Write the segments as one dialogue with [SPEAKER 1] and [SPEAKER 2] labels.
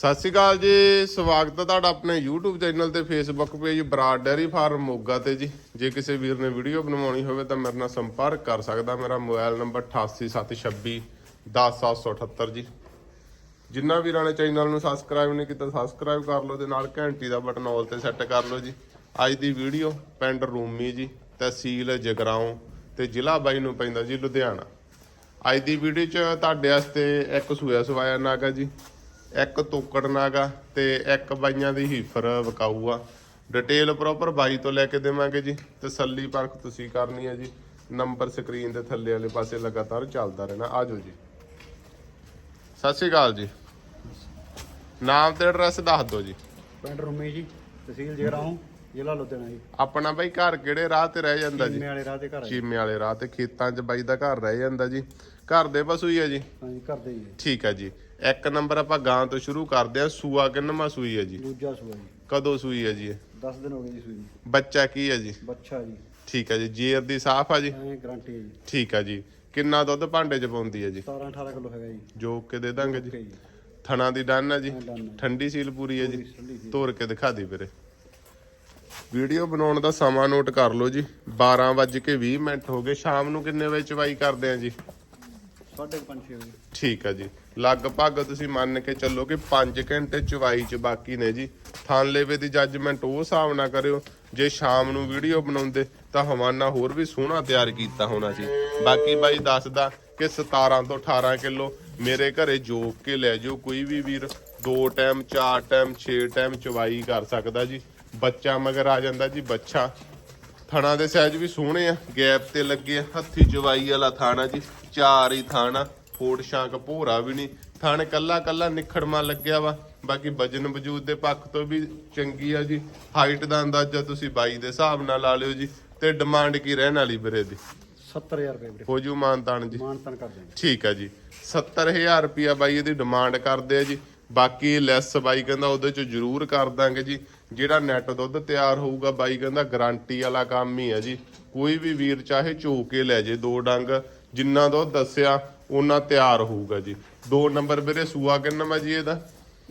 [SPEAKER 1] ਸਤਿ ਸ਼੍ਰੀ ਅਕਾਲ ਜੀ, ਸਵਾਗਤ ਹੈ ਤੁਹਾਡਾ ਆਪਣੇ YouTube ਚੈਨਲ ਤੇ Facebook page Brar dairy farm Moga ਤੇ ਜੀ। ਜੇ ਕਿਸੇ ਵੀਰ ਨੇ ਵੀਡੀਓ ਬਣਵਾਉਣੀ ਹੋਵੇ ਤਾਂ ਮੇਰੇ ਨਾਲ ਸੰਪਰਕ ਕਰ ਸਕਦਾ, ਮੇਰਾ ਮੋਬਾਈਲ ਨੰਬਰ 8876 10778 ਜੀ। ਜਿੰਨਾ ਵੀਰਾਂ ਨੇ ਚੈਨਲ ਨੂੰ ਸਬਸਕ੍ਰਾਈਬ ਨਹੀਂ ਕੀਤਾ ਸਬਸਕ੍ਰਾਈਬ ਕਰ ਲਓ ਤੇ ਨਾਲ ਘੰਟੀ ਦਾ ਬਟਨ ਆਲ ਤੇ ਸੈੱਟ ਕਰ ਲਓ ਜੀ। ਅੱਜ ਦੀ ਵੀਡੀਓ ਪਿੰਡ ਰੂਮੀ ਜੀ, ਤਹਿਸੀਲ ਜਗਰਾਉਂ ਤੇ ਜ਼ਿਲ੍ਹਾ ਬਾਈ ਨੂੰ ਪੈਂਦਾ ਜੀ, ਲੁਧਿਆਣਾ। ਅੱਜ ਦੀ ਵੀਡੀਓ 'ਚ ਤੁਹਾਡੇ ਵਾਸਤੇ ਇੱਕ ਸੂਆ ਸਵਾਇਆ ਨਾਗਾ ਜੀ। ਇੱਕ ਤੋਕੜ ਨਾਗਾ ਤੇ ਇੱਕ ਬਾਈਆਂ ਦੀ ਹੀਫਰ ਵਿਕਾਊ ਆ ਡਿਟੇਲ ਪ੍ਰੋਪਰ ਬਾਈ ਤੋਂ ਲੈ ਕੇ ਦੇਵਾਂਗੇ ਜੀ ਤਸੱਲੀ ਪਰਖ ਤੁਸੀਂ ਕਰਨੀ ਹੈ ਜੀ। ਨੰਬਰ ਸਕਰੀਨ ਦੇ ਥੱਲੇ ਵਾਲੇ ਪਾਸੇ ਲਗਾਤਾਰ ਚੱਲਦਾ ਰਹਿਣਾ। ਆਜੋ ਜੀ। ਸਤਿ ਸ਼੍ਰੀ ਅਕਾਲ ਜੀ। ਨਾਮ ਤੇ ਐਡਰੈਸ ਦੱਸ ਦਿਓ ਜੀ।
[SPEAKER 2] ਪਿੰਡ ਰੁਮੀ ਜੀ ਤਹਿਸੀਲ ਜਗਰਾਉਂ ਜ਼ਿਲ੍ਹਾ ਲੁਧਿਆਣਾ ਜੀ।
[SPEAKER 1] ਆਪਣਾ ਬਾਈ ਘਰ ਕਿਹੜੇ ਰਾਹ ਤੇ ਰਹਿ ਜਾਂਦਾ ਜੀ?
[SPEAKER 2] ਚੀਮੇ ਵਾਲੇ ਰਾਹ ਦੇ ਘਰ ਆ
[SPEAKER 1] ਚੀਮੇ ਵਾਲੇ ਰਾਹ ਤੇ ਖੇਤਾਂ 'ਚ ਬਾਈ ਦਾ ਘਰ ਰਹਿ ਜਾਂਦਾ ਜੀ। ਘਰ ਦੇ ਪਸ਼ੂ ਹੀ ਆ ਜੀ?
[SPEAKER 2] ਹਾਂਜੀ ਘਰ ਦੇ ਜੀ।
[SPEAKER 1] ਠੀਕ ਆ ਜੀ। ਇੱਕ ਨੰਬਰ ਆਪਾਂ ਗਾਂ ਤੋਂ ਸ਼ੁਰੂ ਕਰਦੇ ਆ ਸੂਆ ਕਿੰਨਵਾਂ ਸੂਈ ਹੈ ਜੀ?
[SPEAKER 2] ਦੂਜਾ ਸੂਆ ਜੀ।
[SPEAKER 1] ਕਦੋਂ ਸੂਈ ਹੈ ਜੀ ਇਹ?
[SPEAKER 2] 10 ਦਿਨ ਹੋ ਗਏ ਜੀ ਸੂਈ ਨੂੰ।
[SPEAKER 1] ਬੱਚਾ ਕੀ ਹੈ ਜੀ?
[SPEAKER 2] ਬੱਚਾ ਜੀ।
[SPEAKER 1] ਠੀਕ ਹੈ ਜੀ। ਜੇਰ ਦੀ ਸਾਫ਼ ਆ ਜੀ?
[SPEAKER 2] ਐ ਗਾਰੰਟੀ ਹੈ ਜੀ।
[SPEAKER 1] ਠੀਕ ਆ ਜੀ। ਕਿੰਨਾ ਦੁੱਧ ਭਾਂਡੇ 'ਚ ਪਾਉਂਦੀ ਹੈ ਜੀ?
[SPEAKER 2] 17 18 ਕਿਲੋ ਹੈਗਾ ਜੀ।
[SPEAKER 1] ਜੋ ਕੇ ਦੇ ਦਾਂਗੇ ਜੀ।
[SPEAKER 2] ਓਕੇ ਜੀ।
[SPEAKER 1] ਥਣਾ ਦੀ ਡਨ ਹੈ ਜੀ?
[SPEAKER 2] ਹਾਂ, done ਹੈ।
[SPEAKER 1] ਠੰਡੀ ਸੀਲ ਪੂਰੀ ਹੈ ਜੀ?
[SPEAKER 2] ਪੂਰੀ ਠੰਡੀ ਸੀਲ।
[SPEAKER 1] ਤੋੜ ਕੇ ਦਿਖਾ ਦੀ ਵੀਰੇ। ਵੀਡੀਓ ਬਣਾਉਣ ਦਾ ਸਮਾਂ ਨੋਟ ਕਰ ਲਓ ਜੀ। 12 ਵੱਜ ਕੇ 20 ਮਿੰਟ ਹੋ ਗਏ। ਸ਼ਾਮ ਨੂੰ ਕਿੰਨੇ ਵਜੇ ਚਵਾਈ ਕਰਦੇ ਆ ਜੀ?
[SPEAKER 2] ਸਾਢੇ ਕੁ
[SPEAKER 1] ਠੀਕ ਆ ਜੀ। ਲਗਭਗ ਤੁਸੀਂ ਮੰਨ ਕੇ ਚੱਲੋ ਕਿ 5 ਘੰਟੇ ਚਵਾਈ ਚ ਬਾਕੀ ਨੇ ਜੀ। ਥਾਨਲੇਵੇ ਦੀ ਜੱਜਮੈਂਟ ਉਹ ਹਿਸਾਬ ਨਾ ਕਰਿਓ। ਜੇ ਸ਼ਾਮ ਨੂੰ ਵੀਡੀਓ ਬਣਾਉਂਦੇ ਤਾਂ ਹਵਾਨਾ ਹੋਰ ਵੀ ਸੋਹਣਾ ਤਿਆਰ ਕੀਤਾ ਹੋਣਾ ਸੀ ਬਾਕੀ ਬਾਈ ਦੱਸਦਾ ਕਿ 17 ਤੋਂ 18 ਕਿਲੋ ਮੇਰੇ ਘਰੇ ਜੋਕ ਕੇ ਲੈ ਜਾਓ। ਕੋਈ ਵੀ ਵੀਰ ਦੋ ਟਾਈਮ ਚਾਰ ਟਾਈਮ ਛੇ ਟਾਈਮ ਚਵਾਈ ਕਰ ਸਕਦਾ ਜੀ। ਬੱਚਾ ਮਗਰ ਆ ਜਾਂਦਾ ਜੀ, ਬੱਚਾ। ਥਣਾ ਦੇ ਸਾਈਜ਼ ਵੀ ਸੋਹਣੇ ਆ ਗੈਪ ਤੇ ਲੱਗੇ ਆ ਹੱਥੀ ਚਵਾਈ ਵਾਲਾ ਥਾਣਾ ਜੀ ਚਾਰ ਹੀ ਥਾਣਾ ਫੋੜ ਸ਼ਾਂਕ ਭੋਰਾ ਵੀ ਨਹੀਂ ਥਣ ਕੱਲਾ ਕੱਲਾ ਨਿਖੜਮਾ ਲੱਗਿਆ ਵਾ ਬਾਕੀ ਵਜਨ ਵਜੂਦ ਦੇ ਪੱਖ ਤੋਂ ਵੀ ਚੰਗੀ ਆ ਜੀ ਹਾਈਟ ਦਾ ਅੰਦਾਜ਼ਾ ਤੁਸੀਂ 22 ਦੇ ਹਿਸਾਬ ਨਾਲ ਲਾ ਲਿਓ ਜੀ ਤੇ ਡਿਮਾਂਡ ਕੀ ਰਹਿਣ ਵਾਲੀ ਵੀਰੇ ਦੀ?
[SPEAKER 2] 70000 ਰੁਪਏ ਵੀਰੇ।
[SPEAKER 1] ਹੋ ਜੂ ਮਾਨਤਾਨ ਜੀ।
[SPEAKER 2] ਮਾਨ ਤਨ ਕਰ ਦਿਆਂਗੇ।
[SPEAKER 1] ਠੀਕ ਆ ਜੀ 70000 ਰੁਪਿਆ ਬਾਈ ਇਹਦੀ ਡਿਮਾਂਡ ਕਰਦੇ ਆ ਜੀ ਬਾਕੀ ਲੈਸ ਬਾਈ ਕਹਿੰਦਾ ਉਹਦੇ ਚ ਜ਼ਰੂਰ ਕਰ ਦਾਂਗੇ ਜੀ ਜਿਹੜਾ ਨੈਟ ਦੁੱਧ ਤਿਆਰ ਹੋਊਗਾ ਬਾਈ ਕਹਿੰਦਾ ਗਾਰੰਟੀ ਵਾਲਾ ਕੰਮ ਹੀ ਹੈ ਜੀ। ਕੋਈ ਵੀ ਵੀਰ ਚਾਹੇ ਝੋ ਕੇ ਲੈ ਜੇ ਦੋ ਡੰਗ, ਜਿੰਨਾ ਦੁੱਧ ਦੱਸਿਆ ਉਹਨਾਂ ਤਿਆਰ ਹੋਊਗਾ ਜੀ। ਦੋ ਨੰਬਰ ਵੀਰੇ ਸੂਆ ਕਿੰਨਾ ਵਾ ਜੀ ਇਹਦਾ?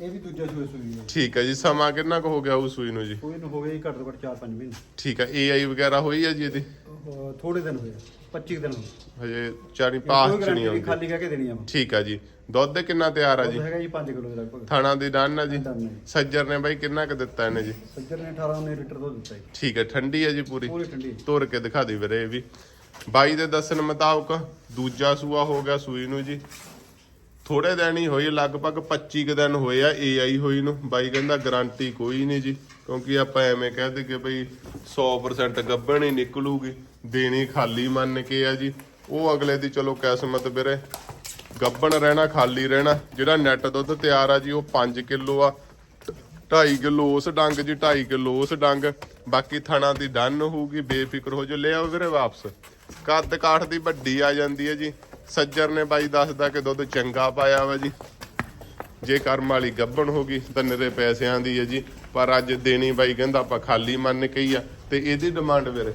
[SPEAKER 2] ਇਹ ਵੀ ਦੂਜਾ ਸੂਆ ਸੂਈ ਹੈ
[SPEAKER 1] ਠੀਕ ਹੈ ਜੀ ਸਮਾਂ ਕਿੰਨਾ ਕੁ ਹੋ ਗਿਆ ਉਸ ਸੂਈ ਨੂੰ ਜੀ?
[SPEAKER 2] ਕੋਈ ਨੂੰ ਹੋ ਘੱਟ ਤੋਂ ਘੱਟ 4-5 ਮਹੀਨੇ।
[SPEAKER 1] ਠੀਕ ਹੈ ਏਆਈ ਵਗੈਰਾ ਹੋਈ ਹੈ ਜੀ ਇਹਦੀ?
[SPEAKER 2] ਅਹ ਥੋੜੇ ਦਿਨ ਹੋਏ 25 ਦਿਨ ਹੋਏ।
[SPEAKER 1] ਹਜੇ ਚਾਰੀ ਪਾਸ
[SPEAKER 2] ਕੋਈ
[SPEAKER 1] ਚ
[SPEAKER 2] ਗਾਰੰਟੀ
[SPEAKER 1] ਨਹੀਂ
[SPEAKER 2] ਨਹੀਂ
[SPEAKER 1] ਆਉਂਦੀ।
[SPEAKER 2] ਖਾਲੀ ਕਹਿ ਕੇ ਦੇਣੀ ਆ ਮੈਂ।
[SPEAKER 1] ਠੀਕ ਹੈ ਜੀ ਦੁੱਧ ਕਿੰਨਾ ਤਿਆਰ ਆ ਜੀ?
[SPEAKER 2] ਹੈਗਾ ਜੀ 5 ਕਿਲੋ ਦੇ ਲਗਭਗ।
[SPEAKER 1] ਥਾਣਾ ਦੀ ਡਨ ਆ ਜੀ। ਸੱਜਰ ਨੇ ਬਾਈ ਕਿੰਨਾ ਕੁ ਦਿੱਤਾ ਇਹਨੇ ਜੀ?
[SPEAKER 2] ਸੱਜਰ ਨੇ 18 19 ਲੀਟਰ ਦੁੱਧ ਦਿੱਤਾ ਜੀ।
[SPEAKER 1] ਠੀਕ ਹੈ ਠੰਡੀ ਹੈ ਜੀ ਪੂਰੀ?
[SPEAKER 2] ਪੂਰੀ ਠੰਡੀ।
[SPEAKER 1] ਤੋੜ ਕੇ ਦਿਖਾ ਦੇ ਵੀਰੇ ਇਹ ਵੀ। ਬਾਈ ਦੇ ਦੱਸਣ ਮੁਤਾਬਕ ਦੂਜਾ ਸੂਆ ਹੋ ਗਿਆ ਸੂਈ ਨੂੰ ਜੀ। ਥੋੜੇ ਦਿਨ ਹੀ ਹੋਏ, ਲਗਭਗ 25 ਕੁ ਦਿਨ ਹੋਏ ਆ ਏਆਈ ਹੋਈ ਨੂੰ। ਬਾਈ ਕਹਿੰਦਾ ਗਾਰੰਟੀ ਕੋਈ ਨਹੀਂ ਜੀ, ਕਿਉਂਕਿ ਆਪਾਂ ਐਵੇਂ ਕਹਦੇ ਕਿ ਬਈ 100% ਗੱਭਣ ਹੀ ਨਿਕਲੂਗੀ, ਦੇਣੀ ਖਾਲੀ ਮੰਨ ਕੇ ਆ ਜੀ। ਉਹ ਅਗਲੇ ਦੀ ਚਲੋ ਕਿਸਮਤ ਵੀਰੇ, ਗੱਭਣ ਰਹਿਣਾ, ਖਾਲੀ ਰਹਿਣਾ, ਜਿਹੜਾ ਨੈਟ ਦੁੱਧ ਤਿਆਰ ਆ ਜੀ, ਉਹ 5 ਕਿਲੋ ਆ। 2.5 ਕਿਲੋ ਉਸ ਡੰਗ ਜੀ 2.5 ਕਿਲੋ ਉਸ ਡੰਗ। ਬਾਕੀ ਥਣਾ ਦੀ ਡਨ ਹੋਊਗੀ, ਬੇਫਿਕਰ ਹੋ ਜੋ ਲੈ ਆਓ ਵੀਰੇ ਵਾਪਸ। ਕੱਦ ਕਾਠ ਦੀ ਵੱਡੀ ਆ ਜਾਂਦੀ ਹੈ ਜੀ। ਸੱਜਰ ਨੇ ਬਾਈ ਦੱਸਦਾ ਕਿ ਦੁੱਧ ਚੰਗਾ ਪਾਇਆ ਵਾ ਜੀ। ਜੇ ਕਰਮ ਵਾਲੀ ਗੱਭਣ ਹੋ ਗਈ ਤਾਂ ਨਿਰੇ ਪੈਸਿਆਂ ਦੀ ਹੈ ਜੀ। ਪਰ ਅੱਜ ਦੇਣੀ ਬਾਈ ਕਹਿੰਦਾ ਆਪਾਂ ਖਾਲੀ ਮੰਨ ਕੇ ਹੀ ਆ ਤੇ ਇਹਦੀ ਡਿਮਾਂਡ ਵੀਰੇ?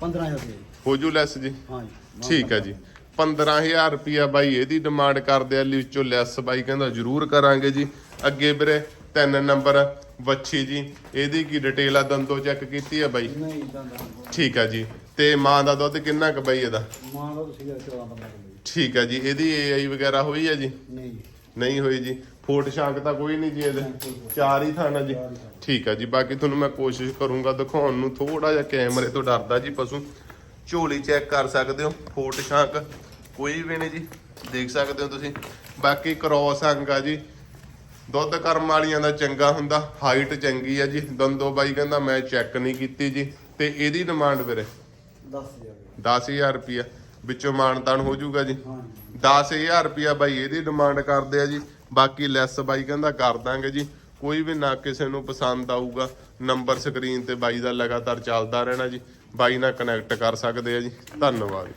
[SPEAKER 2] 15000 ਰੁਪਏ।
[SPEAKER 1] ਹੋ ਜੂ ਲੈਸ ਜੀ?
[SPEAKER 2] ਹਾਂ ਜੀ
[SPEAKER 1] ਠੀਕ ਹੈ ਜੀ। 15000 ਰੁਪਿਆ ਬਾਈ ਇਹਦੀ ਡਿਮਾਂਡ ਕਰਦੇ ਆ ਲਈ ਵਿੱਚੋਂ ਲੈਸ ਬਾਈ ਕਹਿੰਦਾ ਜ਼ਰੂਰ ਕਰਾਂਗੇ ਜੀ। ਅੱਗੇ ਵੀਰੇ ਤਿੰਨ ਨੰਬਰ ਵੱਛੀ ਜੀ ਇਹਦੀ ਕੀ ਡਿਟੇਲ ਆ? ਦੰਦੋ ਚੈੱਕ ਕੀਤੀ ਆ ਬਾਈ?
[SPEAKER 2] ਨਹੀਂ ਇਦਾਂ ਦਾ
[SPEAKER 1] ਠੀਕ ਆ ਜੀ। ਤੇ ਮਾਂ ਦਾ ਦੁੱਧ ਕਿੰਨਾ ਕੁ ਬਾਈ ਇਹਦਾ?
[SPEAKER 2] ਮਾਂ ਦਾ ਸੀਗਾ 14 15 ਕਿਲੋ।
[SPEAKER 1] ਠੀਕ ਆ ਜੀ ਇਹਦੀ ਏਆਈ ਵਗੈਰਾ ਹੋਈ ਆ ਜੀ?
[SPEAKER 2] ਨਹੀਂ
[SPEAKER 1] ਨਹੀਂ ਹੋਈ ਜੀ। ਫੋਟ ਸ਼ਾਂਕ ਤਾਂ ਕੋਈ ਨਹੀਂ ਜੀ ਇਹਦੇ? ਚਾਰ ਹੀ ਥਾਣਾ ਜੀ। ਠੀਕ ਆ ਜੀ ਬਾਕੀ ਤੁਹਾਨੂੰ ਮੈਂ ਕੋਸ਼ਿਸ਼ ਕਰੂੰਗਾ ਦਿਖਾਉਣ ਨੂੰ ਥੋੜਾ ਜਿਹਾ ਕੈਮਰੇ ਤੋਂ ਡਰਦਾ ਜੀ ਪਸ਼ੂ। ਝੋਲੀ ਚੈੱਕ ਕਰ ਸਕਦੇ ਹੋ ਫੋਟ ਸ਼ਾਂਕ ਕੋਈ ਵੀ ਨਹੀਂ ਜੀ ਦੇਖ ਸਕਦੇ ਹੋ ਤੁਸੀਂ। ਬਾਕੀ ਕ੍ਰੋਸ ਅੰਗ ਆ ਜੀ। ਦੁੱਧ ਕਰਮ ਵਾਲੀਆਂ ਦਾ ਚੰਗਾ ਹੁੰਦਾ ਹਾਈਟ ਚੰਗੀ ਆ ਜੀ। ਦੰਦੋ ਬਾਈ ਕਹਿੰਦਾ ਮੈਂ ਚੈੱਕ ਨਹੀਂ ਕੀਤੀ ਜੀ। ਤੇ ਇਹਦੀ ਡਿਮਾਂਡ ਵੀਰੇ?
[SPEAKER 2] 10000
[SPEAKER 1] 10000 ਰੁਪਿਆ ਵਿੱਚੋਂ ਮਾਨਤਾਨ ਹੋ ਜਾਊਗਾ ਜੀ।
[SPEAKER 2] ਹਾਂ
[SPEAKER 1] 10000 ਰੁਪਿਆ ਬਾਈ ਇਹਦੀ ਡਿਮਾਂਡ ਕਰਦੇ ਆ ਜੀ। ਬਾਕੀ ਲੈਸ ਬਾਈ ਕਹਿੰਦਾ ਕਰ ਦਾਂਗੇ ਜੀ। ਕੋਈ ਵੀ ਨਾ ਕਿਸੇ ਨੂੰ ਪਸੰਦ ਆਊਗਾ। ਨੰਬਰ ਸਕਰੀਨ ਤੇ ਬਾਈ ਦਾ ਲਗਾਤਾਰ ਚੱਲਦਾ ਰਹਿਣਾ ਜੀ। ਬਾਈ ਨਾਲ ਕਨੈਕਟ ਕਰ ਸਕਦੇ ਆ ਜੀ। ਧੰਨਵਾਦ।